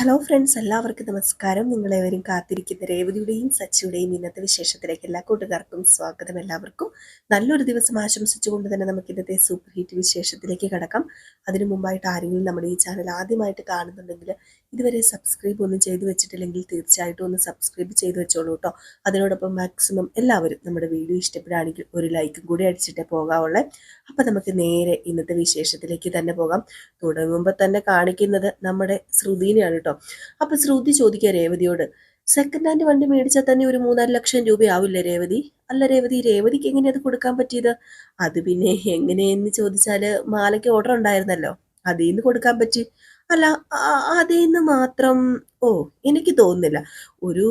Hello friends എല്ലാവർക്കും നമസ്കാരം. നിങ്ങളെവരും കാത്തിരിക്കുന്ന രേവതിയുടെയും സച്ചിയുടെയും ഇന്നത്തെ വിശേഷത്തിലേക്ക് എല്ലാ കൂട്ടുകാർക്കും സ്വാഗതം എല്ലാവർക്കും. നല്ലൊരു ദിവസം ആശംസിച്ചുകൊണ്ട് തന്നെ നമുക്ക് ഇന്നത്തെ സൂപ്പർ ഹിറ്റ് വിശേഷത്തിലേക്ക് കടക്കാം. അതിനു മുമ്പായിട്ട് ആരെങ്കിലും നമ്മുടെ ഈ ചാനൽ ആദ്യമായിട്ട് കാണുന്നുണ്ടെങ്കിൽ ഇതുവരെ സബ്സ്ക്രൈബ് ഒന്നും ചെയ്തു വെച്ചിട്ടില്ലെങ്കിൽ തീർച്ചയായിട്ടും ഒന്ന് സബ്സ്ക്രൈബ് ചെയ്തു വെച്ചോളൂ കേട്ടോ അതിനോടൊപ്പം മാക്സിമം എല്ലാവരും നമ്മുടെ വീഡിയോ ഇഷ്ടപ്പെടുകയാണെങ്കിൽ ഒരു ലൈക്കും കൂടി അടിച്ചിട്ടേ പോകാവുള്ളേ. അപ്പം നമുക്ക് നേരെ ഇന്നത്തെ വിശേഷത്തിലേക്ക് തന്നെ പോകാം. തുടങ്ങുമ്പോൾ തന്നെ കാണിക്കുന്നത് നമ്മുടെ ശ്രുതിനെയാണ് കേട്ടോ അപ്പം ശ്രുതി ചോദിക്കുക രേവതിയോട് സെക്കൻഡ് ഹാൻഡ് വണ്ടി മേടിച്ചാൽ തന്നെ ഒരു മൂന്നാൽ ലക്ഷം രൂപയാവില്ലേ രേവതി? അല്ല രേവതി രേവതിക്ക് എങ്ങനെയത് കൊടുക്കാൻ പറ്റിയത്? അത് പിന്നെ എങ്ങനെയെന്ന് ചോദിച്ചാൽ മാലയ്ക്ക് ഓർഡർ ഉണ്ടായിരുന്നല്ലോ. അതിൽ നിന്ന് കൊടുക്കാൻ പറ്റി. അല്ല അതിൽ നിന്ന് മാത്രം ഓ എനിക്ക് തോന്നുന്നില്ല. ഒരു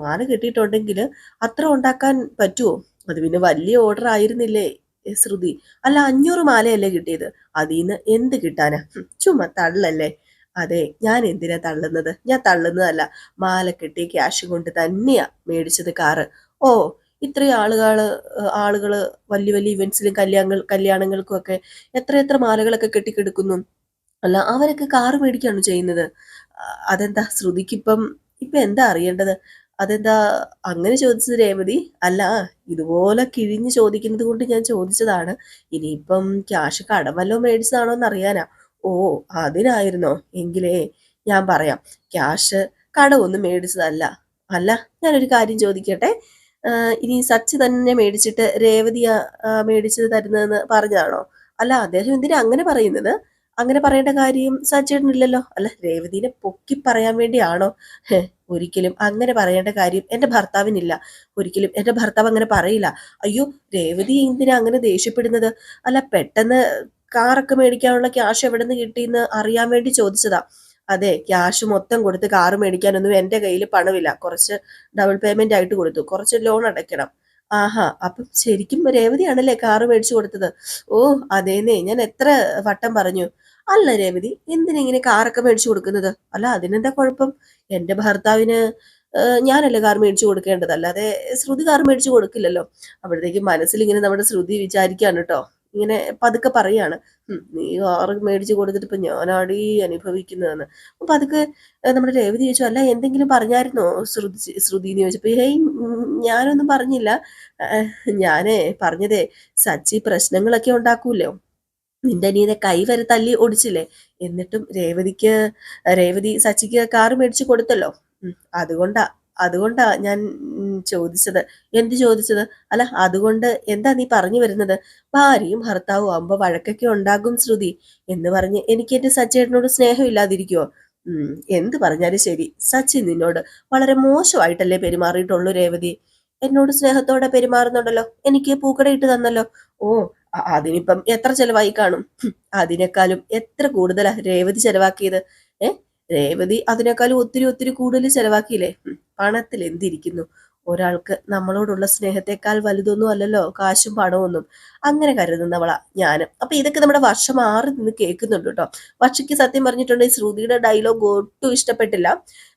മാല കിട്ടിയിട്ടുണ്ടെങ്കിൽ അത്ര ഉണ്ടാക്കാൻ പറ്റുമോ അത് പിന്നെ വലിയ ഓർഡർ ആയിരുന്നില്ലേ ശ്രുതി? അല്ല അഞ്ഞൂറ് മാലയല്ലേ കിട്ടിയത്? അതിൽ നിന്ന് എന്ത് കിട്ടാനാ? ചുമ്മാ തള്ളല്ലേ? അതെ ഞാൻ എന്തിനാ തള്ളുന്നത്? ഞാൻ തള്ളുന്നതല്ല. മാല കിട്ടിയ ക്യാഷ് കൊണ്ട് തന്നെയാ മേടിച്ചത് കാറ്. ഓ ഇത്രയും ആളുകൾ ആളുകൾ വലിയ വലിയ ഇവന്റ്സിലും കല്യാണങ്ങൾ കല്യാണങ്ങൾക്കും ഒക്കെ എത്ര എത്ര മാലകളൊക്കെ കെട്ടിക്കെടുക്കുന്നു? അല്ല അവരൊക്കെ കാറ് മേടിക്കാണ് ചെയ്യുന്നത്. അതെന്താ ശ്രുതിക്കിപ്പം ഇപ്പൊ എന്താ അറിയേണ്ടത്? അതെന്താ അങ്ങനെ ചോദിച്ചത് രേവതി? അല്ല ഇതുപോലെ കിഴിഞ്ഞ് ചോദിക്കുന്നത് കൊണ്ട് ഞാൻ ചോദിച്ചതാണ്. ഇനിയിപ്പം ക്യാഷ് കടം വല്ലതും മേടിച്ചതാണോ എന്ന് അറിയാനാ ഓ അതിനായിരുന്നോ? എങ്കിലേ ഞാൻ പറയാം. ക്യാഷ് കടമൊന്നും മേടിച്ചതല്ല. അല്ല ഞാനൊരു കാര്യം ചോദിക്കട്ടെ? ഇനി സച്ച് തന്നെ മേടിച്ചിട്ട് രേവതി മേടിച്ചത് തരുന്നതെന്ന് പറഞ്ഞതാണോ? അല്ല അദ്ദേഹം എന്തിനാ അങ്ങനെ പറയുന്നത്? അങ്ങനെ പറയേണ്ട കാര്യം സച്ചേട്ടനില്ലല്ലോ അല്ല രേവതിനെ പൊക്കി പറയാൻ വേണ്ടിയാണോ? ഒരിക്കലും അങ്ങനെ പറയേണ്ട കാര്യം എന്റെ ഭർത്താവിനില്ല. ഒരിക്കലും എന്റെ ഭർത്താവ് അങ്ങനെ പറയില്ല. അയ്യോ രേവതി എന്തിനാ അങ്ങനെ ദേഷ്യപ്പെടുന്നത്? അല്ല പെട്ടെന്ന് കാറൊക്കെ മേടിക്കാനുള്ള ക്യാഷ് എവിടെ നിന്ന് കിട്ടിയെന്ന് അറിയാൻ വേണ്ടി ചോദിച്ചതാ. അതെ ക്യാഷ് മൊത്തം കൊടുത്ത് കാറ് മേടിക്കാനൊന്നും എന്റെ കയ്യിൽ പണമില്ല. കുറച്ച് ഡബിൾ പേയ്മെന്റ് ആയിട്ട് കൊടുത്തു. കുറച്ച് ലോൺ അടയ്ക്കണം. ആഹാ അപ്പം ശരിക്കും രേവതിയാണല്ലേ കാറ് മേടിച്ചു കൊടുത്തത്? ഓ അതേന്നേ. ഞാൻ എത്ര വട്ടം പറഞ്ഞു. അല്ല രേവതി എന്തിനെങ്ങനെ കാറൊക്കെ മേടിച്ചു കൊടുക്കുന്നത്? അല്ല അതിനെന്താ കുഴപ്പം? എന്റെ ഭർത്താവിന് ഞാനല്ലേ കാർ മേടിച്ചു കൊടുക്കേണ്ടത്. അല്ലാതെ ശ്രുതി കാർ മേടിച്ചു കൊടുക്കില്ലല്ലോ. അപ്പോഴത്തേക്ക് മനസ്സിൽ ഇങ്ങനെ നമ്മുടെ ശ്രുതി വിചാരിക്കാണ് കേട്ടോ ഇങ്ങനെ പതുക്കെ പറയാണ്. നീ കാറ് മേടിച്ചു കൊടുത്തിട്ട് ഇപ്പൊ ഞാനാടി അനുഭവിക്കുന്നതെന്ന്. അപ്പൊ അതൊക്കെ നമ്മുടെ രേവതി ചോദിച്ചു അല്ല എന്തെങ്കിലും പറഞ്ഞായിരുന്നോ ശ്രുതി ശ്രുതി എന്ന് ചോദിച്ചപ്പോ ഹേയ് ഞാനൊന്നും പറഞ്ഞില്ല. ഞാനേ പറഞ്ഞതേ സച്ചി പ്രശ്നങ്ങളൊക്കെ ഉണ്ടാക്കൂല്ലോ. നിന്റെ അനിയനെ കൈ വരെ തല്ലി ഓടിച്ചില്ലേ? എന്നിട്ടും രേവതിക്ക് രേവതി സച്ചിക്ക് കാർ മേടിച്ചു കൊടുത്തല്ലോ. അതുകൊണ്ടാ അതുകൊണ്ടാ ഞാൻ ചോദിച്ചത്. എന്ത് ചോദിച്ചത്? അല്ല അതുകൊണ്ട് എന്താ നീ പറഞ്ഞു വരുന്നത്? ഭാര്യയും ഭർത്താവും ആകുമ്പോ വഴക്കൊക്കെ ഉണ്ടാകും ശ്രുതി. എന്ന് പറഞ്ഞ് എനിക്ക് എന്റെ സച്ചേട്ടനോട് സ്നേഹം ഇല്ലാതിരിക്കുവോ ഉം എന്ത് പറഞ്ഞാലും ശരി. സച്ചിൻ നിന്നോട് വളരെ മോശമായിട്ടല്ലേ പെരുമാറിയിട്ടുള്ളൂ രേവതി. എന്നോട് സ്നേഹത്തോടെ പെരുമാറുന്നുണ്ടല്ലോ. എനിക്ക് പൂക്കടയിട്ട് തന്നല്ലോ. ഓ അതിനിപ്പം എത്ര ചെലവായി കാണും? അതിനേക്കാളും എത്ര കൂടുതലാ രേവതി ചെലവാക്കിയത്? ഏ രേവതി അതിനേക്കാളും ഒത്തിരി ഒത്തിരി കൂടുതൽ ചെലവാക്കിയില്ലേ? പണത്തിൽ എന്തിരിക്കുന്നു? ഒരാൾക്ക് നമ്മളോടുള്ള സ്നേഹത്തെക്കാൾ വലുതൊന്നും അല്ലല്ലോ കാശും പണമൊന്നും. അങ്ങനെ കരുതുന്നവളാ ഞാൻ അപ്പൊ ഇതൊക്കെ നമ്മുടെ വർഷം മാറി നിന്ന് കേൾക്കുന്നുണ്ട് കേട്ടോ. വർഷയ്ക്ക് സത്യം പറഞ്ഞിട്ടുണ്ടെങ്കിൽ ശ്രുതിയുടെ ഡയലോഗ് ഒട്ടും ഇഷ്ടപ്പെട്ടില്ല.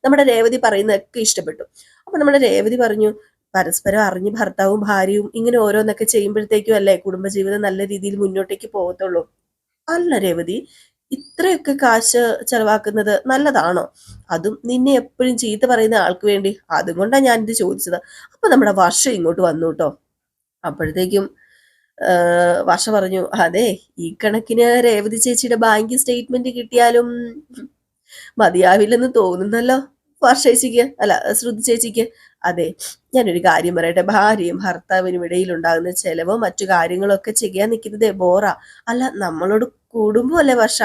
നമ്മുടെ രേവതി പറയുന്നതൊക്കെ ഇഷ്ടപ്പെട്ടു. അപ്പൊ നമ്മുടെ രേവതി പറഞ്ഞു പരസ്പരം അറിഞ്ഞ് ഭർത്താവും ഭാര്യയും ഇങ്ങനെ ഓരോന്നൊക്കെ ചെയ്യുമ്പോഴത്തേക്കും അല്ലേ കുടുംബജീവിതം നല്ല രീതിയിൽ മുന്നോട്ടേക്ക് പോകത്തുള്ളൂ? അല്ല രേവതി ഇത്രയൊക്കെ കാശ് ചെലവാക്കുന്നത് നല്ലതാണോ? അതും നിന്നെ എപ്പോഴും ചീത്ത പറയുന്ന ആൾക്ക് വേണ്ടി. അതുകൊണ്ടാണ് ഞാൻ ഇത് ചോദിച്ചത്. അപ്പൊ നമ്മുടെ വർഷം ഇങ്ങോട്ട് വന്നു കേട്ടോ അപ്പോഴത്തേക്കും വർഷ പറഞ്ഞു അതെ ഈ കണക്കിന് രേവതി ചേച്ചിയുടെ ബാങ്ക് സ്റ്റേറ്റ്മെന്റ് കിട്ടിയാലും മതിയാവില്ലെന്ന് തോന്നുന്നല്ലോ. വർഷ ചേച്ചിക്ക് അല്ല ശ്രുതി ചേച്ചിക്ക്. അതെ ഞാനൊരു കാര്യം പറയട്ടെ. ഭാര്യയും ഭർത്താവിനും ഇടയിൽ ഉണ്ടാകുന്ന ചെലവോ മറ്റു കാര്യങ്ങളൊക്കെ ചെയ്യാൻ നിൽക്കുന്നത് ബോറ. അല്ല നമ്മളോട് കൂടുമ്പോ അല്ലേ വർഷ?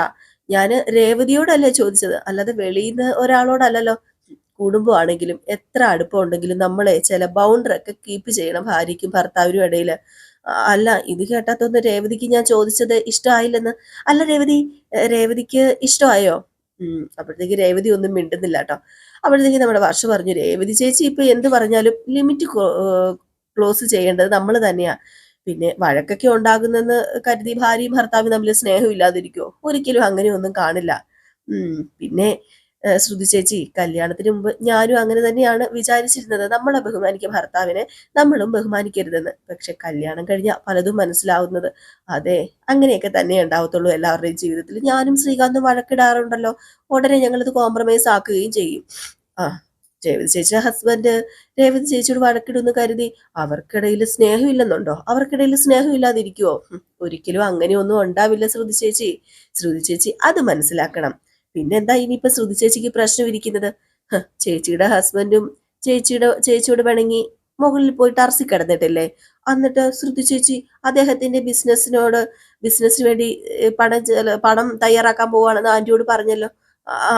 ഞാൻ രേവതിയോടല്ലേ ചോദിച്ചത്. അല്ലാതെ വെളിയിൽ നിന്ന് ഒരാളോടല്ലല്ലോ. കുടുംബം ആണെങ്കിലും എത്ര അടുപ്പം ഉണ്ടെങ്കിലും നമ്മളെ ചില ബൗണ്ടറൊക്കെ കീപ്പ് ചെയ്യണം ഭാര്യയ്ക്കും ഭർത്താവിനും ഇടയിൽ അല്ല ഇത് കേട്ടാത്തൊന്ന് രേവതിക്ക് ഞാൻ ചോദിച്ചത് ഇഷ്ടമായില്ലെന്ന്. അല്ല രേവതി രേവതിക്ക് ഇഷ്ടമായോ? ഉം അപ്പോഴത്തേക്ക് രേവതി ഒന്നും മിണ്ടുന്നില്ല കേട്ടോ. അപ്പോഴത്തേക്ക് നമ്മുടെ വർഷ പറഞ്ഞു രേവതി ചേച്ചി ഇപ്പൊ എന്ത് പറഞ്ഞാലും ലിമിറ്റ് ക്ലോസ് ചെയ്യേണ്ടത് നമ്മൾ തന്നെയാ. പിന്നെ വഴക്കൊക്കെ ഉണ്ടാകുന്നെന്ന് കരുതി ഭാര്യയും ഭർത്താവും തമ്മിൽ സ്നേഹം ഇല്ലാതിരിക്കുമോ ഒരിക്കലും അങ്ങനെയൊന്നും കാണില്ല. ഉം പിന്നെ ശ്രുതി ചേച്ചി കല്യാണത്തിന് മുമ്പ് ഞാനും അങ്ങനെ തന്നെയാണ് വിചാരിച്ചിരുന്നത്. നമ്മളെ ബഹുമാനിക്കുക ഭർത്താവിനെ നമ്മളും ബഹുമാനിക്കരുതെന്ന്. പക്ഷെ കല്യാണം കഴിഞ്ഞ പലതും മനസ്സിലാവുന്നത്. അതെ അങ്ങനെയൊക്കെ തന്നെ ഉണ്ടാവത്തുള്ളൂ എല്ലാവരുടെയും ജീവിതത്തിൽ. ഞാനും ശ്രീകാന്തും വഴക്കിടാറുണ്ടല്ലോ. ഉടനെ ഞങ്ങളിത് കോംപ്രമൈസ് ആക്കുകയും ചെയ്യും. ആ രേവതി ചേച്ചിയുടെ ഹസ്ബൻഡ് രേവതി ചേച്ചിയോട് വഴക്കിടുന്നു കരുതി അവർക്കിടയിൽ സ്നേഹമില്ലെന്നുണ്ടോ? അവർക്കിടയിൽ സ്നേഹമില്ലാതിരിക്കുവോ? ഒരിക്കലും അങ്ങനെയൊന്നും ഉണ്ടാവില്ല ശ്രുതി ചേച്ചി. ശ്രുതി ചേച്ചി അത് മനസ്സിലാക്കണം. പിന്നെന്താ ഇനിയിപ്പോ ശ്രുതി ചേച്ചിക്ക് പ്രശ്നം ഇരിക്കുന്നത്? ചേച്ചിയുടെ ഹസ്ബൻഡും ചേച്ചിയുടെ ചേച്ചിയോട് വേണമെങ്കിൽ മുകളിൽ പോയി ടർസി കിടന്നിട്ടില്ലേ? എന്നിട്ട് ശ്രുതി ചേച്ചി അദ്ദേഹത്തിന്റെ ബിസിനസ്സിനോട് ബിസിനസ്സിന് വേണ്ടി പണം പണം തയ്യാറാക്കാൻ പോവാണെന്ന് ആന്റിയോട് പറഞ്ഞല്ലോ. ആ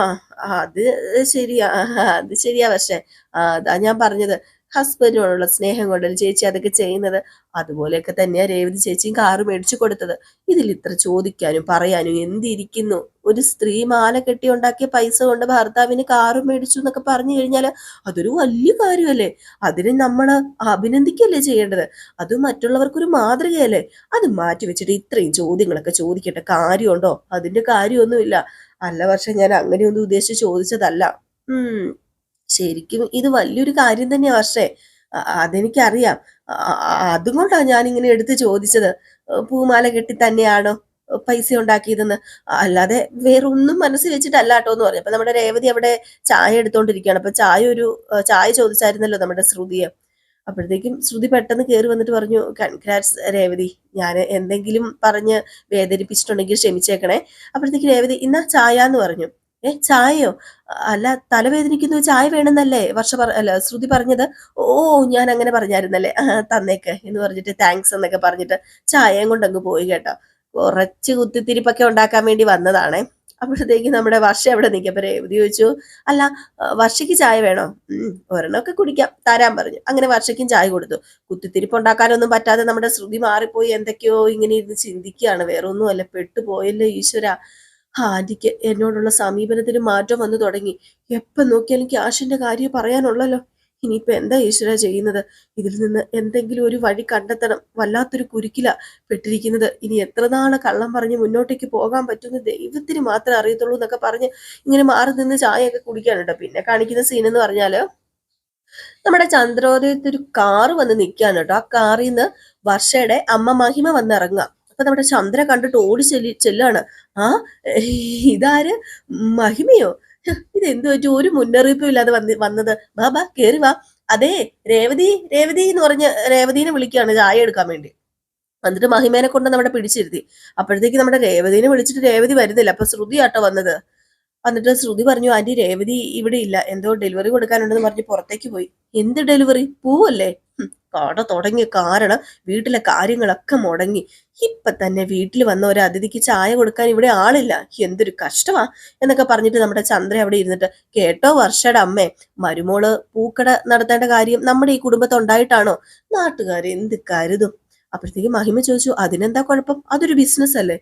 അത് ശരിയാ അത് ശരിയാ പക്ഷെ അതാ ഞാൻ പറഞ്ഞത്. ഹസ്ബൻഡിനോടുള്ള സ്നേഹം കൊണ്ടല്ലേ ചേച്ചി അതൊക്കെ ചെയ്യുന്നത്? അതുപോലെയൊക്കെ തന്നെയാണ് രേവതി ചേച്ചിയും കാറ് മേടിച്ചു കൊടുത്തത്. ഇതിൽ ഇത്ര ചോദിക്കാനും പറയാനും എന്തിരിക്കുന്നു? ഒരു സ്ത്രീ മാല കെട്ടി ഉണ്ടാക്കിയ പൈസ കൊണ്ട് ഭർത്താവിന് കാറ് മേടിച്ചു എന്നൊക്കെ പറഞ്ഞു കഴിഞ്ഞാൽ അതൊരു വലിയ കാര്യമല്ലേ? അതിന് നമ്മൾ അഭിനന്ദിക്കല്ലേ ചെയ്യേണ്ടത്? അത് മറ്റുള്ളവർക്കൊരു മാതൃകയല്ലേ? അത് മാറ്റി വെച്ചിട്ട് ഇത്രയും ചോദ്യങ്ങളൊക്കെ ചോദിക്കട്ടെ കാര്യമുണ്ടോ? അതിന്റെ കാര്യമൊന്നുമില്ല. അല്ല പക്ഷെ ഞാൻ അങ്ങനെയൊന്നും ഉദ്ദേശിച്ച് ചോദിച്ചതല്ല. ഉം. ശരിക്കും ഇത് വലിയൊരു കാര്യം തന്നെയാ പക്ഷേ അതെനിക്കറിയാം. അതുകൊണ്ടാണ് ഞാൻ ഇങ്ങനെ എടുത്ത് ചോദിച്ചത്. പൂമാല കെട്ടി തന്നെയാണോ പൈസ ഉണ്ടാക്കിയതെന്ന്? അല്ലാതെ വേറൊന്നും മനസ്സിൽ വെച്ചിട്ടല്ല കേട്ടോ എന്ന് പറഞ്ഞു അപ്പൊ നമ്മുടെ രേവതി അവിടെ ചായ എടുത്തോണ്ടിരിക്കുകയാണ്. അപ്പൊ ചായ ഒരു ചായ ചോദിച്ചായിരുന്നല്ലോ നമ്മുടെ ശ്രുതിയെ. അപ്പോഴത്തേക്കും ശ്രുതി പെട്ടെന്ന് കയറി വന്നിട്ട് പറഞ്ഞു കൺഗ്രാറ്റ്സ് രേവതി ഞാൻ എന്തെങ്കിലും പറഞ്ഞ് വേദനിപ്പിച്ചിട്ടുണ്ടെങ്കിൽ ക്ഷമിച്ചേക്കണേ. അപ്പോഴത്തേക്ക് രേവതി ഇന്നാ ചായ എന്ന് പറഞ്ഞു. ഏ ചായയോ? അല്ല തലവേദനിക്കുന്നു ചായ വേണമെന്നല്ലേ? വർഷ പറ അല്ല ശ്രുതി പറഞ്ഞത് ഓ ഞാൻ അങ്ങനെ പറഞ്ഞായിരുന്നല്ലേ തന്നേക്ക് എന്ന് പറഞ്ഞിട്ട് താങ്ക്സ് എന്നൊക്കെ പറഞ്ഞിട്ട് ചായയും കൊണ്ട് അങ്ങ് പോയി കേട്ടോ. കുറച്ച് കുത്തിത്തിരിപ്പൊക്കെ ഉണ്ടാക്കാൻ വേണ്ടി വന്നതാണേ. അപ്പോഴത്തേക്ക് നമ്മുടെ വർഷ എവിടെ നിൽക്കും അപ്പൊ രേവതി ചോദിച്ചു അല്ല വർഷയ്ക്ക് ചായ വേണോ? ഒരെണ്ണമൊക്കെ കുടിക്കാം തരാൻ പറഞ്ഞു. അങ്ങനെ വർഷയ്ക്കും ചായ കൊടുത്തു. കുത്തിത്തിരിപ്പ് ഉണ്ടാക്കാനൊന്നും പറ്റാതെ നമ്മുടെ ശ്രുതി മാറിപ്പോയി. എന്തൊക്കെയോ ഇങ്ങനെ ഇരുന്ന് ചിന്തിക്കുകയാണ്. വേറെ ഒന്നുമല്ല പെട്ടുപോയല്ലോ ഈശ്വര. ആന്റിക്ക് എന്നോടുള്ള സമീപനത്തിന് മാറ്റം വന്നു തുടങ്ങി. എപ്പം നോക്കിയാലും ക്യാഷിന്റെ കാര്യം പറയാനുള്ളല്ലോ. ഇനിയിപ്പോ എന്താ ഈശ്വര ചെയ്യുന്നത്? ഇതിൽ നിന്ന് എന്തെങ്കിലും ഒരു വഴി കണ്ടെത്തണം. വല്ലാത്തൊരു കുരുക്കില പെട്ടിരിക്കുന്നത്. ഇനി എത്ര നാൾ കള്ളം പറഞ്ഞ് മുന്നോട്ടേക്ക് പോകാൻ പറ്റുന്ന ദൈവത്തിന് മാത്രമേ അറിയത്തുള്ളൂ എന്നൊക്കെ പറഞ്ഞ് ഇങ്ങനെ മാറി നിന്ന് ചായയൊക്കെ കുടിക്കാനുണ്ട്. പിന്നെ കാണിക്കുന്ന സീൻ എന്ന് പറഞ്ഞാൽ നമ്മുടെ ചന്ദ്രോദയത്തൊരു കാറ് വന്ന് നിൽക്കുകയാണ് കേട്ടോ ആ കാറിൽ നിന്ന് വർഷയുടെ അമ്മ മഹിമ വന്ന് ഇറങ്ങുക അപ്പൊ നമ്മുടെ ചന്ദ്ര കണ്ടിട്ട് ഓടി ചെല്ലി ചെല്ലാണ്. ആ ഇതാര്? മഹിമയോ? ഇതെന്തു പറ്റി? ഒരു മുന്നറിയിപ്പും ഇല്ലാതെ വന്ന് വന്നത്. ബാ ബാ കേറി വാ. അതെ രേവതി രേവതി എന്ന് പറഞ്ഞ രേവതിനെ വിളിക്കുകയാണ് ചായ എടുക്കാൻ വേണ്ടി. എന്നിട്ട് മഹിമേനെ കൊണ്ട് നമ്മുടെ പിടിച്ചിരുത്തി. അപ്പോഴത്തേക്ക് നമ്മുടെ രേവതിനെ വിളിച്ചിട്ട് രേവതി വരുന്നില്ല. അപ്പൊ ശ്രുതി ആട്ടോ വന്നത്. എന്നിട്ട് ശ്രുതി പറഞ്ഞു ആന്റി രേവതി ഇവിടെ ഇല്ല. എന്തോ ഡെലിവറി കൊടുക്കാനുണ്ടെന്ന് പറഞ്ഞ് പുറത്തേക്ക് പോയി. എന്ത് ഡെലിവറി? പൂവല്ലേ? കട തുടങ്ങിയ കാരണം വീട്ടിലെ കാര്യങ്ങളൊക്കെ മുടങ്ങി. ഇപ്പൊ തന്നെ വീട്ടിൽ വന്ന ഒരു അതിഥിക്ക് ചായ കൊടുക്കാൻ ഇവിടെ ആളില്ല. എന്തൊരു കഷ്ടമാ. എന്നൊക്കെ പറഞ്ഞിട്ട് നമ്മുടെ ചന്ദ്ര അവിടെ ഇരുന്നിട്ട് കേട്ടോ വർഷയുടെ അമ്മേ മരുമോൾ പൂക്കട നടത്തേണ്ട കാര്യം നമ്മുടെ ഈ കുടുംബത്തുണ്ടായിട്ടാണോ നാട്ടുകാർ എന്ത് കരുതും. അപ്പോഴത്തേക്ക് മഹിമ ചോദിച്ചു അതിനെന്താ കുഴപ്പം? അതൊരു ബിസിനസ് അല്ലേ?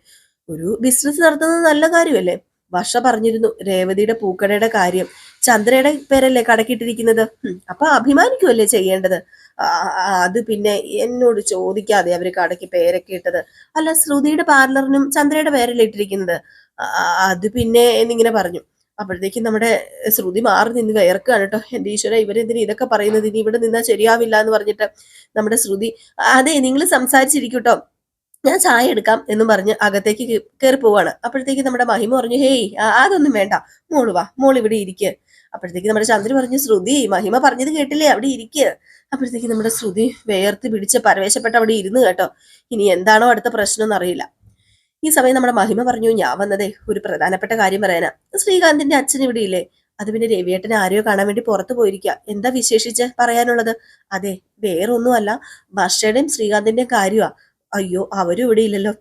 ഒരു ബിസിനസ് നടത്തുന്നത് നല്ല കാര്യമല്ലേ? വർഷ പറഞ്ഞിരുന്നു രേവതിയുടെ പൂക്കടയുടെ കാര്യം. ചന്ദ്രയുടെ പേരല്ലേ കടക്കിട്ടിരിക്കുന്നത്? അപ്പൊ അഭിമാനിക്കുമല്ലേ ചെയ്യേണ്ടത്? അത് പിന്നെ എന്നോട് ചോദിക്കാതെ അവർ കടക്ക് പേരൊക്കെ ഇട്ടത്. അല്ല ശ്രുതിയുടെ പാർലറിനും ചന്ദ്രയുടെ പേരല്ലേ ഇട്ടിരിക്കുന്നത്? അത് പിന്നെ എന്നിങ്ങനെ പറഞ്ഞു. അപ്പോഴത്തേക്കും നമ്മുടെ ശ്രുതി മാറി നിന്ന് വിയർക്കുകയാണ് കേട്ടോ. എന്റെ ഈശ്വര ഇവരെന്തിനു ഇതൊക്കെ പറയുന്നത്? ഇനി ഇവിടെ നിന്നാൽ ശരിയാവില്ല എന്ന് പറഞ്ഞിട്ട് നമ്മുടെ ശ്രുതി അതെ നിങ്ങൾ സംസാരിച്ചിരിക്കൂട്ടോ ഞാൻ ചായ എടുക്കാം എന്ന് പറഞ്ഞ് അകത്തേക്ക് കയറി പോവാണ്. അപ്പോഴത്തേക്ക് നമ്മുടെ മഹിമ പറഞ്ഞു ഹേയ് അതൊന്നും വേണ്ട. മോൾ വാ മോൾ ഇവിടെ ഇരിക്കുക അപ്പോഴത്തേക്ക് നമ്മുടെ ചന്ദ്രൻ പറഞ്ഞു ശ്രുതി മഹിമ പറഞ്ഞത് കേട്ടില്ലേ? അവിടെ ഇരിക്കുക അപ്പോഴത്തേക്ക് നമ്മുടെ ശ്രുതി വേർത്ത് പിടിച്ച് പരവേശപ്പെട്ട് അവിടെ ഇരുന്ന് കേട്ടോ. ഇനി എന്താണോ അടുത്ത പ്രശ്നം എന്നറിയില്ല. ഈ സമയം നമ്മുടെ മഹിമ പറഞ്ഞു ഞാൻ വന്നതേ ഒരു പ്രധാനപ്പെട്ട കാര്യം പറയാനാ. ശ്രീകാന്തിന്റെ അച്ഛൻ ഇവിടെ ഇല്ലേ? അത് പിന്നെ രവിയേട്ടനെ ആരെയോ കാണാൻ വേണ്ടി പുറത്തു പോയിരിക്കുക എന്താ വിശേഷിച്ച് പറയാനുള്ളത്? അതെ വേറൊന്നുമല്ല. വർഷയുടെയും ശ്രീകാന്തിന്റെയും കാര്യമാ അയ്യോ അവരും ഇവിടെ ഇല്ലല്ലോ.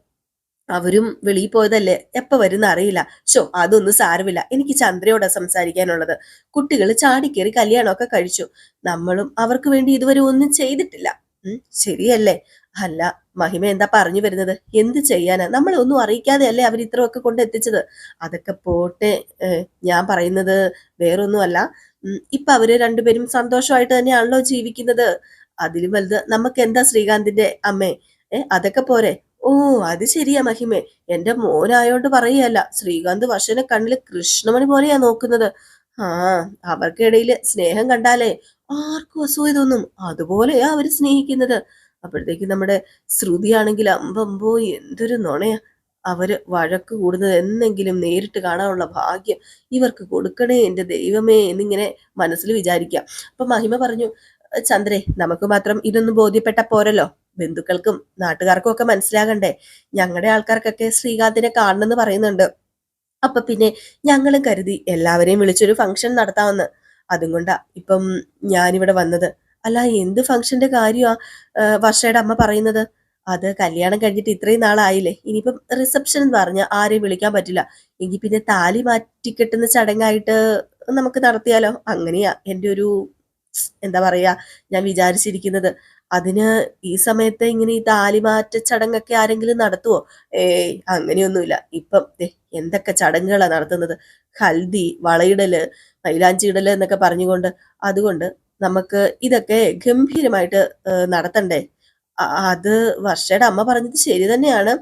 അവരും വെളിയിൽ പോയതല്ലേ? എപ്പ വരുന്ന അറിയില്ല. ഷോ അതൊന്നും സാരമില്ല. എനിക്ക് ചന്ദ്രയോടാ സംസാരിക്കാനുള്ളത്. കുട്ടികൾ ചാടിക്കേറി കല്യാണമൊക്കെ കഴിച്ചു. നമ്മളും അവർക്ക് വേണ്ടി ഇതുവരെ ഒന്നും ചെയ്തിട്ടില്ല. ശരിയല്ലേ? അല്ല മഹിമ എന്താ പറഞ്ഞു വരുന്നത്? എന്ത് ചെയ്യാനാ? നമ്മളെ ഒന്നും അറിയിക്കാതെ അല്ലേ അവർ ഇത്രയൊക്കെ കൊണ്ട് എത്തിച്ചത്? അതൊക്കെ പോട്ടെ. ഞാൻ പറയുന്നത് വേറൊന്നുമല്ല. ഇപ്പൊ അവർ രണ്ടുപേരും സന്തോഷമായിട്ട് തന്നെയാണല്ലോ ജീവിക്കുന്നത്. അതിലും വലുത് നമുക്ക് എന്താ ശ്രീകാന്തിന്റെ അമ്മേ? ഏ അതൊക്കെ പോരെ. ഓ അത് ശരിയാ മഹിമേ. എന്റെ മോനായോണ്ട് പറയല്ല ശ്രീകാന്ത് വർഷനെ കണ്ണിൽ കൃഷ്ണമണി പോലെയാ നോക്കുന്നത്. ആ അവർക്കിടയിൽ സ്നേഹം കണ്ടാലേ ആർക്കും അസൂയ തോന്നും. അതുപോലെയാ അവർ സ്നേഹിക്കുന്നത്. അപ്പോഴത്തേക്ക് നമ്മുടെ ശ്രുതിയാണെങ്കിൽ അമ്പമ്പോ എന്തൊരു നുണയാ. അവർ വഴക്ക് കൂടുന്നത് എന്നെങ്കിലും നേരിട്ട് കാണാനുള്ള ഭാഗ്യം ഇവർക്ക് കൊടുക്കണേ എന്റെ ദൈവമേ എന്നിങ്ങനെ മനസ്സിൽ വിചാരിക്കാം. അപ്പൊ മഹിമ പറഞ്ഞു ചന്ദ്രേ നമുക്ക് മാത്രം ഇതൊന്നും ബോധ്യപ്പെട്ട പോരല്ലോ. ബന്ധുക്കൾക്കും നാട്ടുകാർക്കും ഒക്കെ മനസ്സിലാകണ്ടേ? ഞങ്ങളുടെ ആൾക്കാർക്കൊക്കെ ശ്രീകാന്തിനെ കാണണമെന്ന് പറയുന്നുണ്ട്. അപ്പൊ പിന്നെ ഞങ്ങളും കരുതി എല്ലാവരെയും വിളിച്ചൊരു ഫംഗ്ഷൻ നടത്താമെന്ന്. അതും കൊണ്ടാ ഇപ്പം ഞാനിവിടെ വന്നത്. അല്ല എന്ത് ഫംഗ്ഷന്റെ കാര്യമാ വർഷയുടെ അമ്മ പറയുന്നത്? അത് കല്യാണം കഴിഞ്ഞിട്ട് ഇത്രയും നാളായില്ലേ? ഇനിയിപ്പം റിസപ്ഷൻ എന്ന് പറഞ്ഞ ആരെയും വിളിക്കാൻ പറ്റില്ല. എങ്കിൽ പിന്നെ താലി മാറ്റിക്കെട്ടുന്ന ചടങ്ങായിട്ട് നമുക്ക് നടത്തിയാലോ? അങ്ങനെയാ എന്റെ ഒരു എന്താ പറയാ ഞാൻ വിചാരിച്ചിരിക്കുന്നത്. അതിന് ഈ സമയത്ത് ഇങ്ങനെ ഈ താലിമാറ്റ ചടങ്ങൊക്കെ ആരെങ്കിലും നടത്തുവോ? ഏയ് അങ്ങനെയൊന്നുമില്ല. ഇപ്പം എന്തൊക്കെ ചടങ്ങുകളാണ് നടത്തുന്നത്? ഹൽദി വളയിടൽ മൈലാഞ്ചി ഇടൽ എന്നൊക്കെ പറഞ്ഞുകൊണ്ട് അതുകൊണ്ട് നമുക്ക് ഇതൊക്കെ ഗംഭീരമായിട്ട് നടത്തണ്ടേ? അത് വർഷയുടെ അമ്മ പറഞ്ഞത് ശരി തന്നെയാണ്.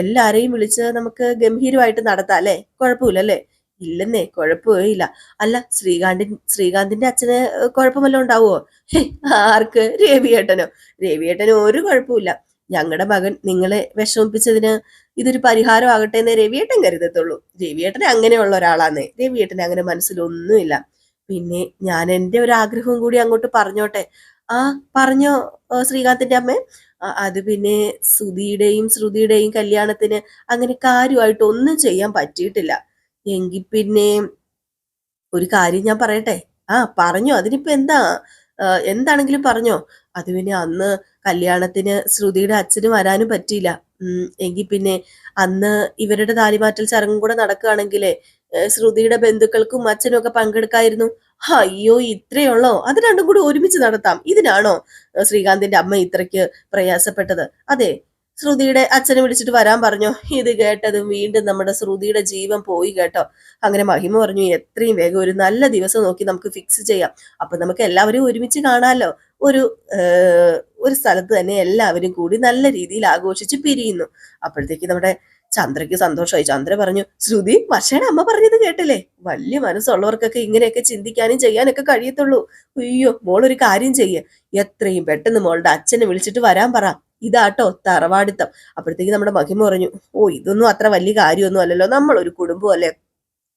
എല്ലാരെയും വിളിച്ച് നമുക്ക് ഗംഭീരമായിട്ട് നടത്താം അല്ലേ? കുഴപ്പമില്ലല്ലേ? ഇല്ലെന്നേ കുഴപ്പമില്ല. അല്ല ശ്രീകാന്തി ശ്രീകാന്തിന്റെ അച്ഛന് കുഴപ്പമല്ല ഉണ്ടാവുമോ ആർക്ക്? രവിയേട്ടനോ? രവിയേട്ടന് ഒരു കുഴപ്പമില്ല ഞങ്ങളുടെ മകൻ നിങ്ങളെ വിഷമിപ്പിച്ചതിന് ഇതൊരു പരിഹാരം ആകട്ടെ എന്ന് രവിയേട്ടൻ കരുതത്തുള്ളൂ. രവിയേട്ടൻ അങ്ങനെയുള്ള ഒരാളാന്നേ. രവിയേട്ടൻ അങ്ങനെ മനസ്സിലൊന്നുമില്ല. പിന്നെ ഞാൻ എന്റെ ഒരു ആഗ്രഹവും കൂടി അങ്ങോട്ട് പറഞ്ഞോട്ടെ. ആ പറഞ്ഞോ ശ്രീകാന്തിന്റെ അമ്മേ. അത് പിന്നെ സുധിയുടെയും ശ്രുതിയുടെയും കല്യാണത്തിന് അങ്ങനെ കാര്യമായിട്ട് ഒന്നും ചെയ്യാൻ പറ്റിയിട്ടില്ല. എങ്കിൽ പിന്നെ ഒരു കാര്യം ഞാൻ പറയട്ടെ? ആ പറഞ്ഞോ. അതിനിപ്പോ എന്താ? എന്താണെങ്കിലും പറഞ്ഞോ. അത് പിന്നെ അന്ന് കല്യാണത്തിന് ശ്രുതിയുടെ അച്ഛന് വരാനും പറ്റിയില്ല. എങ്കിൽ പിന്നെ അന്ന് ഇവരുടെ താലിമാറ്റൽ ചടങ്ങും കൂടെ നടക്കുകയാണെങ്കിലേ ശ്രുതിയുടെ ബന്ധുക്കൾക്കും അച്ഛനും ഒക്കെ പങ്കെടുക്കായിരുന്നു. അയ്യോ ഇത്രയുള്ളോ അത് രണ്ടും കൂടി ഒരുമിച്ച് നടത്താം. ഇതിനാണോ ശ്രീകാന്തിന്റെ അമ്മ ഇത്രയ്ക്ക് പ്രയാസപ്പെട്ടത്? അതെ ശ്രുതിയുടെ അച്ഛനെ വിളിച്ചിട്ട് വരാൻ പറഞ്ഞു. ഇത് കേട്ടതും വീണ്ടും നമ്മുടെ ശ്രുതിയുടെ ജീവൻ പോയി കേട്ടോ. അങ്ങനെ മഹിമ പറഞ്ഞു എത്രയും വേഗം ഒരു നല്ല ദിവസം നോക്കി നമുക്ക് ഫിക്സ് ചെയ്യാം. അപ്പൊ നമുക്ക് എല്ലാവരും ഒരുമിച്ച് കാണാമല്ലോ ഒരു ഒരു സ്ഥലത്ത് തന്നെ എല്ലാവരും കൂടി നല്ല രീതിയിൽ ആഘോഷിച്ച് പിരിയുന്നു. അപ്പോഴത്തേക്ക് നമ്മുടെ ചന്ദ്രയ്ക്ക് സന്തോഷമായി. ചന്ദ്ര പറഞ്ഞു ശ്രുതി വർഷയുടെ അമ്മ പറഞ്ഞത് കേട്ടില്ലേ? വലിയ മനസ്സുള്ളവർക്കൊക്കെ ഇങ്ങനെയൊക്കെ ചിന്തിക്കാനും ചെയ്യാനൊക്കെ കഴിയത്തുള്ളൂ. അയ്യോ മോൾ ഒരു കാര്യം ചെയ്യേ. എത്രയും പെട്ടെന്ന് മോളുടെ അച്ഛനെ വിളിച്ചിട്ട് വരാൻ പറ. ഇതാട്ടോ തറവാടിത്തം. അപ്പോഴത്തേക്ക് നമ്മുടെ മഹിമ പറഞ്ഞു ഓ ഇതൊന്നും അത്ര വലിയ കാര്യമൊന്നും അല്ലല്ലോ. നമ്മളൊരു കുടുംബം അല്ലേ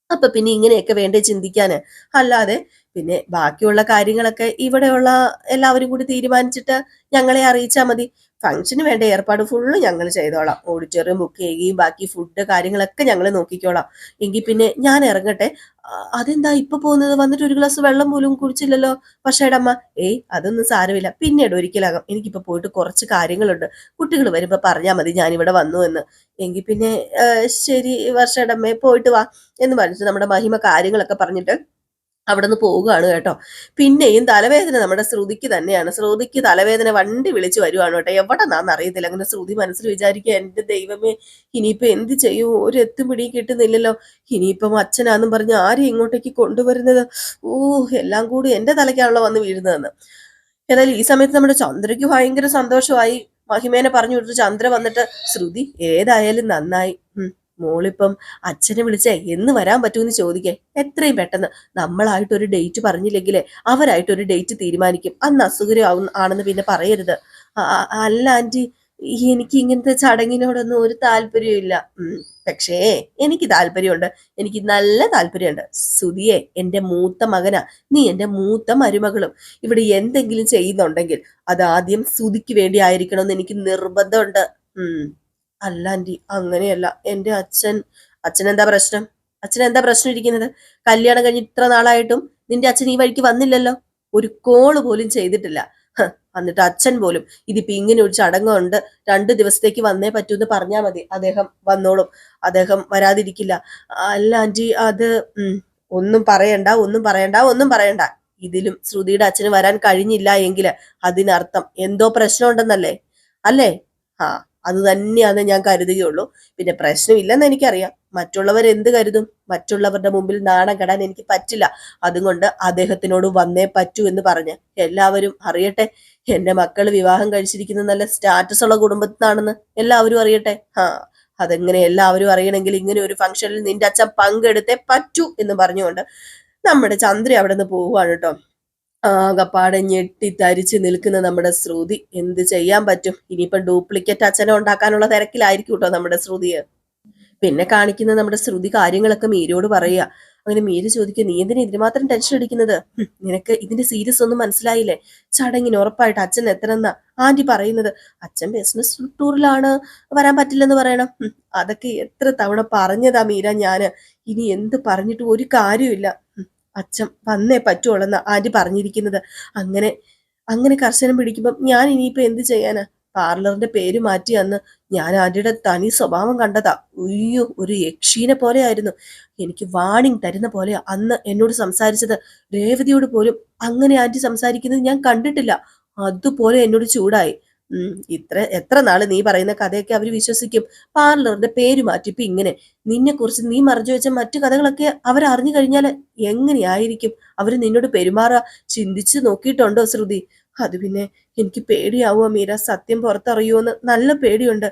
അപ്പൊ പിന്നെ ഇങ്ങനെയൊക്കെ വേണ്ടേ ചിന്തിക്കാന്? അല്ലാതെ പിന്നെ ബാക്കിയുള്ള കാര്യങ്ങളൊക്കെ ഇവിടെയുള്ള എല്ലാവരും കൂടി തീരുമാനിച്ചിട്ട് ഞങ്ങളെ അറിയിച്ചാൽ മതി. ഫംഗ്ഷന് വേണ്ട ഏർപ്പാട് ഫുള്ള് ഞങ്ങൾ ചെയ്തോളാം. ഓഡിറ്റോറിയം ബുക്ക് ചെയ്യുകയും ബാക്കി ഫുഡ് കാര്യങ്ങളൊക്കെ ഞങ്ങൾ നോക്കിക്കോളാം. എങ്കിൽ പിന്നെ ഞാൻ ഇറങ്ങട്ടെ. അതെന്താ ഇപ്പൊ പോകുന്നത്? വന്നിട്ട് ഒരു ഗ്ലാസ് വെള്ളം പോലും കുടിച്ചില്ലല്ലോ? പക്ഷേ അമ്മ ഏയ് അതൊന്നും സാരമില്ല. പിന്നീട് ഒരിക്കലാകാം എനിക്കിപ്പോ പോയിട്ട് കുറച്ച് കാര്യങ്ങളുണ്ട്. കുട്ടികൾ വരുമ്പോ പറഞ്ഞാൽ മതി ഞാനിവിടെ വന്നു എന്ന്. എങ്കിൽ പിന്നെ ശരി വർഷയുടെ അമ്മേ പോയിട്ട് വാ എന്ന് പറഞ്ഞിട്ട് നമ്മുടെ മഹിമ കാര്യങ്ങളൊക്കെ പറഞ്ഞിട്ട് അവിടെ നിന്ന് പോവുകയാണ് കേട്ടോ. പിന്നെയും തലവേദന നമ്മുടെ ശ്രുതിക്ക് തന്നെയാണ്. ശ്രുതിക്ക് തലവേദന വണ്ടി വിളിച്ചു വരുവാണ് കേട്ടോ. എവിടെ നാന്ന് അറിയത്തില്ല. അങ്ങനെ ശ്രുതി മനസ്സിൽ വിചാരിക്കുക എന്റെ ദൈവമേ ഇനിയിപ്പോൾ എന്ത് ചെയ്യും? ഒരു എത്തും പിടിയും കിട്ടുന്നില്ലല്ലോ. ഇനിയിപ്പം അച്ഛനാന്നും പറഞ്ഞ് ആരെയും ഇങ്ങോട്ടേക്ക് കൊണ്ടുവരുന്നത്? ഓ എല്ലാം കൂടി എന്റെ തലയ്ക്കാണല്ലോ വന്ന് വീഴുന്നതെന്ന്. ഏതായാലും ഈ സമയത്ത് നമ്മുടെ ചന്ദ്രയ്ക്ക് ഭയങ്കര സന്തോഷമായി. മഹിമേനെ പറഞ്ഞു വിട്ടിട്ട് ചന്ദ്ര വന്നിട്ട് ശ്രുതി ഏതായാലും നന്നായി. മോളിപ്പം അച്ഛനെ വിളിച്ചേ എന്ന് വരാൻ പറ്റുമെന്ന് ചോദിക്കേ എത്രയും പെട്ടെന്ന് നമ്മളായിട്ടൊരു ഡേറ്റ് പറഞ്ഞില്ലെങ്കിലേ അവരായിട്ടൊരു ഡേറ്റ് തീരുമാനിക്കും. അന്ന് അസുഖം ആവുന്ന ആണെന്ന് പിന്നെ പറയരുത്. അല്ല ആന്റി എനിക്ക് ഇങ്ങനത്തെ ചടങ്ങിനോടൊന്നും ഒരു താല്പര്യമില്ല പക്ഷേ എനിക്ക് താല്പര്യമുണ്ട്. എനിക്ക് നല്ല താല്പര്യമുണ്ട്. സുധിയെ എന്റെ മൂത്ത മകനാ. നീ എന്റെ മൂത്ത മരുമകളും. ഇവിടെ എന്തെങ്കിലും ചെയ്യുന്നുണ്ടെങ്കിൽ അത് ആദ്യം സുധിക്ക് വേണ്ടി ആയിരിക്കണമെന്ന് എനിക്ക് നിർബന്ധമുണ്ട്. അല്ല ആന്റി അങ്ങനെയല്ല. എന്റെ അച്ഛൻ അച്ഛൻ എന്താ പ്രശ്നം? അച്ഛൻ എന്താ പ്രശ്നം ഇരിക്കുന്നത്? കല്യാണം കഴിഞ്ഞ് ഇത്ര നാളായിട്ടും നിന്റെ അച്ഛൻ ഈ വഴിക്ക് വന്നില്ലല്ലോ? ഒരു കോൾ പോലും ചെയ്തിട്ടില്ല. എന്നിട്ട് അച്ഛൻ പോലും ഇതിപ്പോ ഇങ്ങനെ ഒരു ചടങ്ങുണ്ട്. രണ്ട് ദിവസത്തേക്ക് വന്നേ പറ്റൂ എന്ന് പറഞ്ഞാൽ മതി. അദ്ദേഹം വന്നോളും. അദ്ദേഹം വരാതിരിക്കില്ല. അല്ല ആന്റി അത് ഒന്നും പറയണ്ട ഒന്നും പറയണ്ട ഒന്നും പറയണ്ട. ഇതിലും ശ്രുതിയുടെ അച്ഛന് വരാൻ കഴിഞ്ഞില്ല എങ്കിൽ അതിനർത്ഥം എന്തോ പ്രശ്നമുണ്ടെന്നല്ലേ? അല്ലേ? ആ അത് തന്നെയാണെന്ന് ഞാൻ കരുതുകയുള്ളൂ. പിന്നെ പ്രശ്നമില്ലെന്ന് എനിക്കറിയാം. മറ്റുള്ളവർ എന്ത് കരുതും? മറ്റുള്ളവരുടെ മുമ്പിൽ നാണം കെടാൻ എനിക്ക് പറ്റില്ല. അതുകൊണ്ട് അദ്ദേഹത്തിനോട് വന്നേ പറ്റൂ എന്ന് പറഞ്ഞ് എല്ലാവരും അറിയട്ടെ എന്റെ മക്കൾ വിവാഹം കഴിച്ചിരിക്കുന്ന നല്ല സ്റ്റാറ്റസ് ഉള്ള കുടുംബത്തിനാണെന്ന് എല്ലാവരും അറിയട്ടെ. ആ അതെങ്ങനെ എല്ലാവരും അറിയണമെങ്കിൽ ഇങ്ങനെ ഒരു ഫംഗ്ഷനിൽ നിന്റെ അച്ഛൻ പങ്കെടുത്തേ പറ്റൂ എന്ന് പറഞ്ഞുകൊണ്ട് നമ്മുടെ ചന്ദ്ര അവിടെ നിന്ന് പോവുകയാണ് കേട്ടോ. ആകപ്പാടെ ഞെട്ടി തരിച്ച് നിൽക്കുന്ന നമ്മുടെ ശ്രുതി. എന്ത് ചെയ്യാൻ പറ്റും? ഇനിയിപ്പം ഡ്യൂപ്ലിക്കേറ്റ് അച്ഛനെ ഉണ്ടാക്കാനുള്ള തിരക്കിലായിരിക്കും കേട്ടോ നമ്മുടെ ശ്രുതി. പിന്നെ കാണിക്കുന്ന നമ്മുടെ ശ്രുതി കാര്യങ്ങളൊക്കെ മീരയോട് പറയുക. അങ്ങനെ മീര ചോദിക്കുക നീ എന്തിനാ ഇതിന് മാത്രം ടെൻഷൻ അടിക്കുന്നത് നിനക്ക് ഇതിന്റെ സീരിയസ് ഒന്നും മനസ്സിലായില്ലേ? ചടങ്ങിന് ഉറപ്പായിട്ട് അച്ഛൻ എത്തണമെന്നാ ആന്റി പറയുന്നത്. അച്ഛൻ ബിസിനസ് ടൂറിലാണ് വരാൻ പറ്റില്ലെന്ന് പറയണം. അതൊക്കെ എത്ര തവണ പറഞ്ഞതാ മീര ഞാൻ. ഇനി എന്ത് പറഞ്ഞിട്ടും ഒരു കാര്യമില്ല അച്ഛൻ വന്നേ പറ്റുള്ളെന്ന് ആന്റി പറഞ്ഞിരിക്കുന്നത്. അങ്ങനെ അങ്ങനെ കർശനം പിടിക്കുമ്പം ഞാൻ ഇനിയിപ്പോ എന്ത് ചെയ്യാനാ? പാർലറിന്റെ പേര് മാറ്റി അന്ന് ഞാൻ ആന്റിയുടെ തനി സ്വഭാവം കണ്ടതാ. ഉയ്യോ ഒരു യക്ഷീനെ പോലെ ആയിരുന്നു എനിക്ക് വാണിംഗ് തരുന്ന പോലെ അന്ന് എന്നോട് സംസാരിച്ചത്. രേവതിയോട് പോലും അങ്ങനെ ആന്റി സംസാരിക്കുന്നത് ഞാൻ കണ്ടിട്ടില്ല. അതുപോലെ എന്നോട് ചൂടായി. ഇത്ര എത്ര നാൾ നീ പറയുന്ന കഥയൊക്കെ അവർ വിശ്വസിക്കും. പാർലറിന്റെ പേര് മാറ്റി. ഇപ്പൊ ഇങ്ങനെ നിന്നെ കുറിച്ച് നീ മറച്ചു വെച്ച മറ്റു കഥകളൊക്കെ അവർ അറിഞ്ഞു കഴിഞ്ഞാൽ എങ്ങനെയായിരിക്കും അവർ നിന്നോട് പെരുമാറുക? ചിന്തിച്ചു നോക്കിയിട്ടുണ്ടോ ശ്രുതി? അത് പിന്നെ എനിക്ക് പേടിയാവുക മീര സത്യം പുറത്തറിയുമെന്ന് നല്ല പേടിയുണ്ട്.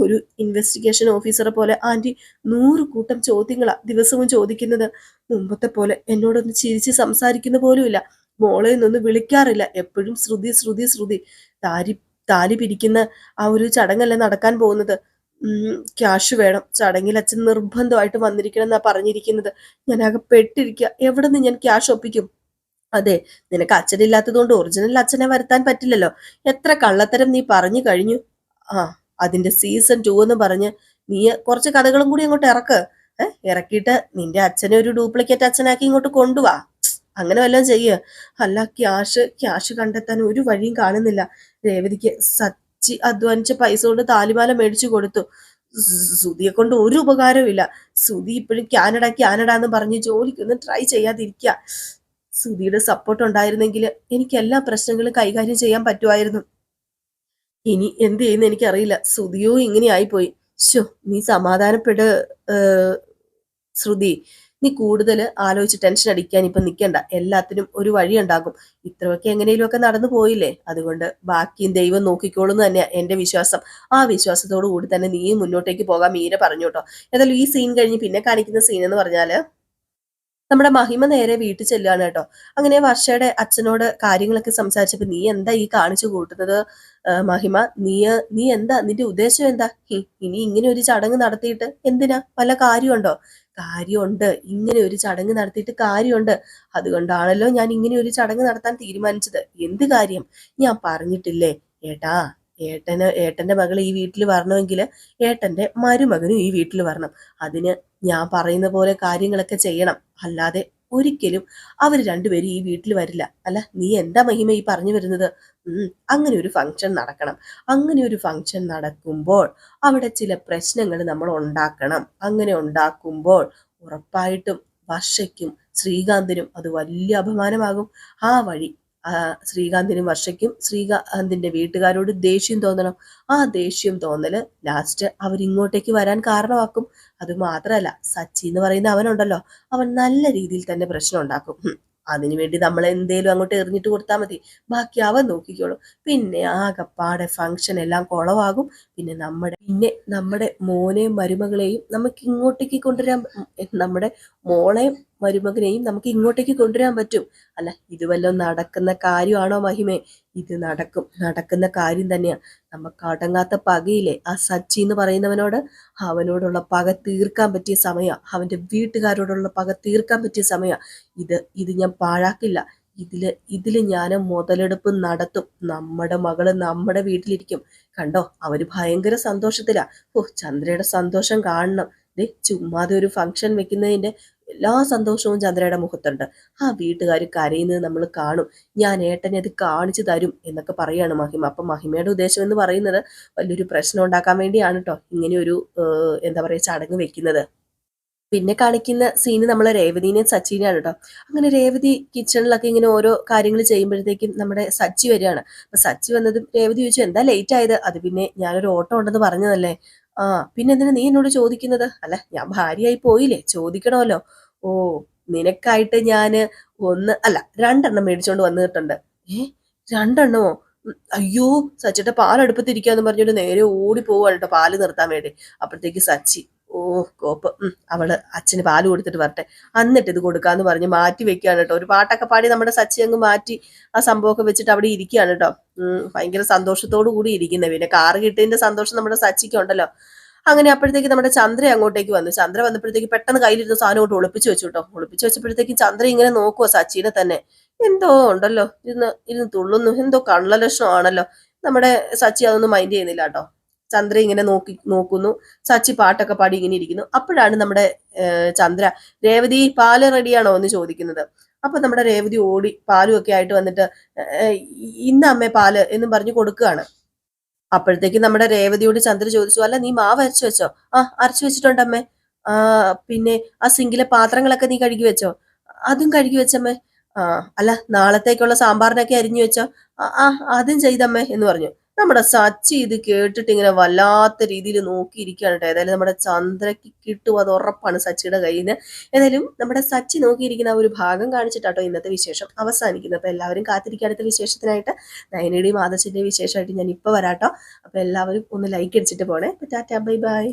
ഒരു ഇൻവെസ്റ്റിഗേഷൻ ഓഫീസറെ പോലെ ആന്റി നൂറ് കൂട്ടം ചോദ്യങ്ങളാ ദിവസവും ചോദിക്കുന്നത്. മുമ്പത്തെ പോലെ എന്നോടൊന്ന് ചിരിച്ച് സംസാരിക്കുന്ന പോലുമില്ല. മോളെ എന്നൊന്നും വിളിക്കാറില്ല. എപ്പോഴും ശ്രുതി ശ്രുതി ശ്രുതി. താരി താലി പിരിക്കുന്ന ആ ഒരു ചടങ്ങല്ലേ നടക്കാൻ പോകുന്നത്? ക്യാഷ് വേണം. ചടങ്ങിൽ അച്ഛൻ നിർബന്ധമായിട്ട് വന്നിരിക്കണം എന്നാ പറഞ്ഞിരിക്കുന്നത്. ഞാൻ ആകെ പെട്ടിരിക്കുക എവിടെ നിന്ന് ഞാൻ ക്യാഷ് ഒപ്പിക്കും? അതെ നിനക്ക് അച്ഛനില്ലാത്തതുകൊണ്ട് ഒറിജിനൽ അച്ഛനെ വരുത്താൻ പറ്റില്ലല്ലോ. എത്ര കള്ളത്തരം നീ പറഞ്ഞു കഴിഞ്ഞു? ആ അതിന്റെ സീസൺ ടു എന്ന് പറഞ്ഞ് നീ കുറച്ച് കഥകളും കൂടി അങ്ങോട്ട് ഇറക്ക്. ഏഹ് ഇറക്കിയിട്ട് നിന്റെ അച്ഛനെ ഒരു ഡ്യൂപ്ലിക്കേറ്റ് അച്ഛനാക്കി ഇങ്ങോട്ട് കൊണ്ടുവാ. അങ്ങനെ വല്ലതും ചെയ്യുക അല്ല ക്യാഷ് ക്യാഷ് കണ്ടെത്താൻ ഒരു വഴിയും കാണുന്നില്ല. രേവതിക്ക് സച്ചി അധ്വാനിച്ച പൈസ കൊണ്ട് താലിമാല മേടിച്ചു കൊടുത്തു. സുതിയെ കൊണ്ട് ഒരു ഉപകാരവും ഇല്ല. സുധി ഇപ്പോഴും കാനഡ കാനഡ എന്ന് പറഞ്ഞ് ജോലിക്കൊന്നും ട്രൈ ചെയ്യാതിരിക്കുക സുതിയുടെ സപ്പോർട്ട് ഉണ്ടായിരുന്നെങ്കിൽ എനിക്ക് എല്ലാ പ്രശ്നങ്ങളും കൈകാര്യം ചെയ്യാൻ പറ്റുമായിരുന്നു. ഇനി എന്ത് ചെയ്യുന്ന എനിക്കറിയില്ല. സുതിയോ ഇങ്ങനെ ആയിപ്പോയി. ശോ നീ സമാധാനപ്പെട് ശ്രുതി. നീ കൂടുതൽ ആലോചിച്ച് ടെൻഷൻ അടിക്കാൻ ഇപ്പൊ നിൽക്കണ്ട എല്ലാത്തിനും ഒരു വഴി ഉണ്ടാകും. ഇത്രയൊക്കെ എങ്ങനെയും ഒക്കെ നടന്നു പോയില്ലേ? അതുകൊണ്ട് ബാക്കിയും ദൈവം നോക്കിക്കോളും എന്ന് തന്നെയാ എന്റെ വിശ്വാസം. ആ വിശ്വാസത്തോടു കൂടി തന്നെ നീ മുന്നോട്ടേക്ക് പോകാൻ മീര പറഞ്ഞു കേട്ടോ. ഏതായാലും ഈ സീൻ കഴിഞ്ഞ് പിന്നെ കാണിക്കുന്ന സീൻ എന്ന് പറഞ്ഞാൽ നമ്മുടെ മഹിമ നേരെ വീട്ടിൽ ചെല്ലുകയാണ് കേട്ടോ. അങ്ങനെ വർഷയുടെ അച്ഛനോട് കാര്യങ്ങളൊക്കെ സംസാരിച്ചപ്പോൾ നീ എന്താ ഈ കാണിച്ചു കൂട്ടുന്നത്? മഹിമ നീ നീ എന്താ? നിന്റെ ഉദ്ദേശം എന്താ? ഇനി ഇങ്ങനെ ഒരു ചടങ്ങ് നടത്തിയിട്ട് എന്തിനാ? പല കാര്യമുണ്ടോ? കാര്യമുണ്ട്. ഇങ്ങനെ ഒരു ചടങ്ങ് നടത്തിയിട്ട് കാര്യമുണ്ട്. അതുകൊണ്ടാണല്ലോ ഞാൻ ഇങ്ങനെ ഒരു ചടങ്ങ് നടത്താൻ തീരുമാനിച്ചത്. എന്ത് കാര്യം? ഞാൻ പറഞ്ഞിട്ടില്ലേ? ഏട്ടാ ഏട്ടന് ഏട്ടന്റെ മകൾ ഈ വീട്ടിൽ വരണമെങ്കിൽ ഏട്ടന്റെ മരുമകനും ഈ വീട്ടിൽ വരണം. അതിന് ഞാൻ പറയുന്ന പോലെ കാര്യങ്ങളൊക്കെ ചെയ്യണം. അല്ലാതെ ഒരിക്കലും അവർ രണ്ടുപേരും ഈ വീട്ടിൽ വരില്ല. അല്ല നീ എന്താ മഹിമ ഈ പറഞ്ഞു വരുന്നത്? അങ്ങനെ ഒരു ഫംഗ്ഷൻ നടക്കണം. അങ്ങനെ ഒരു ഫംഗ്ഷൻ നടക്കുമ്പോൾ അവിടെ ചില പ്രശ്നങ്ങൾ നമ്മൾ ഉണ്ടാക്കണം. അങ്ങനെ ഉണ്ടാക്കുമ്പോൾ ഉറപ്പായിട്ടും വർഷയ്ക്കും ശ്രീകാന്തിനും അത് വലിയ അപമാനമാകും. ആ വഴി ശ്രീകാന്തിനും വർഷയ്ക്കും ശ്രീകാന്തിന്റെ വീട്ടുകാരോട് ദേഷ്യം തോന്നണം. ആ ദേഷ്യം തോന്നൽ ലാസ്റ്റ് അവരിങ്ങോട്ടേക്ക് വരാൻ കാരണമാക്കും. അത് മാത്രമല്ല സച്ചി എന്ന് പറയുന്ന അവനുണ്ടല്ലോ അവൻ നല്ല രീതിയിൽ തന്നെ പ്രശ്നം ഉണ്ടാക്കും. അതിനു അതിനുവേണ്ടി നമ്മൾ എന്തേലും അങ്ങോട്ട് എറിഞ്ഞിട്ട് കൊടുത്താൽ മതി. ബാക്കി അവൻ നോക്കിക്കോളും. പിന്നെ ആകപ്പാടെ ഫംഗ്ഷൻ എല്ലാം കുളവാകും. പിന്നെ നമ്മുടെ പിന്നെ നമ്മുടെ മോനെയും മരുമകളെയും നമുക്ക് ഇങ്ങോട്ടേക്ക് കൊണ്ടുവരാൻ നമ്മുടെ മോളെയും മരുമകനെയും നമുക്ക് ഇങ്ങോട്ടേക്ക് കൊണ്ടുവരാൻ പറ്റും. അല്ല ഇത് വല്ലതും നടക്കുന്ന കാര്യമാണോ മഹിമേ? ഇത് നടക്കും. നടക്കുന്ന കാര്യം തന്നെയാ. നമുക്ക് അടങ്ങാത്ത പകയില്ലേ? ആ സച്ചി എന്ന് പറയുന്നവനോട് അവനോടുള്ള പക തീർക്കാൻ പറ്റിയ സമയ. അവന്റെ വീട്ടുകാരോടുള്ള പക തീർക്കാൻ പറ്റിയ സമയ. ഇത് ഇത് ഞാൻ പാഴാക്കില്ല. ഇതിൽ ഇതിൽ ഞാൻ മുതലെടുപ്പ് നടത്തും. നമ്മുടെ മകൾ നമ്മുടെ വീട്ടിലിരിക്കും. കണ്ടോ? അവർ ഭയങ്കര സന്തോഷത്തിലാ. ഓ ചന്ദ്രയുടെ സന്തോഷം കാണണം. ദേ ചുമ്മാതെ ഒരു ഫംഗ്ഷൻ വെക്കുന്നതിന്റെ എല്ലാ സന്തോഷവും ചന്ദ്രയുടെ മുഖത്തുണ്ട്. ആ വീട്ടുകാർ കരയുന്നത് നമ്മൾ കാണും. ഞാൻ ഏട്ടനെ അത് കാണിച്ചു തരും എന്നൊക്കെ പറയാണ് മഹിമ. അപ്പൊ മഹിമയുടെ ഉദ്ദേശം എന്ന് പറയുന്നത് വലിയൊരു പ്രശ്നം ഉണ്ടാക്കാൻ വേണ്ടിയാണ് കേട്ടോ ഇങ്ങനെ ഒരു എന്താ പറയുക ചടങ്ങ് വെക്കുന്നത്. പിന്നെ കാണിക്കുന്ന സീന് നമ്മളെ രേവതിനെയും സച്ചിനെയാണ് കേട്ടോ അങ്ങനെ രേവതി കിച്ചണിലൊക്കെ ഇങ്ങനെ ഓരോ കാര്യങ്ങൾ ചെയ്യുമ്പോഴത്തേക്കും നമ്മുടെ സച്ചി വരികയാണ്. അപ്പൊ സച്ചി വന്നതും രേവതി ചോദിച്ചു എന്താ ലേറ്റ് ആയത് അത് പിന്നെ ഞാനൊരു ഓട്ടം ഉണ്ടെന്ന് പറഞ്ഞതല്ലേ? ആ പിന്നെ എന്തിനാ നീ എന്നോട് ചോദിക്കുന്നത്? അല്ല ഞാൻ ഭാര്യയായി പോയില്ലേ ചോദിക്കണമല്ലോ. ഓ നിനക്കായിട്ട് ഞാൻ ഒന്ന് അല്ല രണ്ടെണ്ണം മേടിച്ചോണ്ട് വന്നിട്ടുണ്ട് ഏ രണ്ടെണ്ണമോ അയ്യോ സച്ചിയുടെ പാലടുപ്പത്തിരിക്കാന്ന് പറഞ്ഞിട്ട് നേരെ ഓടി പോവാണ് കേട്ടോ പാൽ നിർത്താൻ വേണ്ടി. അപ്പോഴത്തേക്ക് സച്ചി ഓ കോപ്പ് അവൾ അച്ഛന് പാൽ കൊടുത്തിട്ട് വരട്ടെ. എന്നിട്ട് ഇത് കൊടുക്കാന്ന് പറഞ്ഞ് മാറ്റി വെക്കുകയാണ് കേട്ടോ ഒരു പാട്ടൊക്കെ പാടി നമ്മുടെ സച്ചി അങ്ങ് മാറ്റി ആ സംഭവമൊക്കെ വെച്ചിട്ട് അവിടെ ഇരിക്കുകയാണ് കേട്ടോ ഭയങ്കര സന്തോഷത്തോടു കൂടി ഇരിക്കുന്നത്. പിന്നെ കാറ് കിട്ടിയതിന്റെ സന്തോഷം നമ്മുടെ സച്ചിക്ക് ഉണ്ടല്ലോ അങ്ങനെ അപ്പോഴത്തേക്ക് നമ്മുടെ ചന്ദ്ര അങ്ങോട്ടേക്ക് വന്നു. ചന്ദ്ര വന്നപ്പോഴത്തേക്ക് പെട്ടെന്ന് കയ്യിലിരുന്ന സാധനം കൊണ്ട് ഒളിപ്പിച്ചു വെച്ചു കേട്ടോ. ഒളിപ്പിച്ചു വെച്ചപ്പോഴത്തേക്ക് ചന്ദ്ര ഇങ്ങനെ നോക്കുവോ സച്ചിനെ തന്നെ. എന്തോ ഉണ്ടല്ലോ. ഇരുന്ന് ഇരുന്ന് തുള്ളുന്നു. എന്തോ കള്ളലക്ഷണമാണല്ലോ നമ്മുടെ സച്ചി അതൊന്നും മൈൻഡ് ചെയ്യുന്നില്ല കേട്ടോ. ചന്ദ്ര ഇങ്ങനെ നോക്കി നോക്കുന്നു. സച്ചി പാട്ടൊക്കെ പാടി ഇങ്ങനെ ഇരിക്കുന്നു. അപ്പോഴാണ് നമ്മുടെ ചന്ദ്ര രേവതി പാൽ റെഡിയാണോ എന്ന് ചോദിക്കുന്നത്. അപ്പൊ നമ്മുടെ രേവതി ഓടി പാലും ഒക്കെ ആയിട്ട് വന്നിട്ട് ഇന്ന അമ്മേ പാൽ എന്നും പറഞ്ഞു കൊടുക്കുകയാണ്. അപ്പോഴത്തേക്ക് നമ്മുടെ രേവതിയോട് ചന്ദ്ര ചോദിച്ചു അല്ല നീ മാവ് അരച്ചു വെച്ചോ? ആ അരച്ചു വെച്ചിട്ടുണ്ടമ്മേ ആ പിന്നെ ആ സിങ്കിലെ പാത്രങ്ങളൊക്കെ നീ കഴുകി വെച്ചോ? അതും കഴുകി വെച്ചമ്മേ. ആ അല്ല നാളത്തേക്കുള്ള സാമ്പാറിനൊക്കെ അരിഞ്ഞു വെച്ചോ? ആ അതും ചെയ്തമ്മേ എന്ന് പറഞ്ഞു. നമ്മുടെ സച്ചി ഇത് കേട്ടിട്ട് ഇങ്ങനെ വല്ലാത്ത രീതിയിൽ നോക്കിയിരിക്കുകയാണ് കേട്ടോ. ഏതായാലും നമ്മുടെ ചന്ദ്രക്ക് കിട്ടും അത് ഉറപ്പാണ് സച്ചിയുടെ കയ്യിൽ നിന്ന് ഏതായാലും നമ്മുടെ സച്ചി നോക്കിയിരിക്കുന്ന ആ ഒരു ഭാഗം കാണിച്ചിട്ടാട്ടോ ഇന്നത്തെ വിശേഷം അവസാനിക്കുന്നത്. അപ്പൊ എല്ലാവരും കാത്തിരിക്കുക അടുത്ത വിശേഷത്തിനായിട്ട്. നയനയുടെയും ആദർശിന്റെയും വിശേഷമായിട്ട് ഞാൻ ഇപ്പൊ വരാട്ടോ. അപ്പൊ എല്ലാവരും ഒന്ന് ലൈക്ക് അടിച്ചിട്ട് പോണേ. Tata bye bye.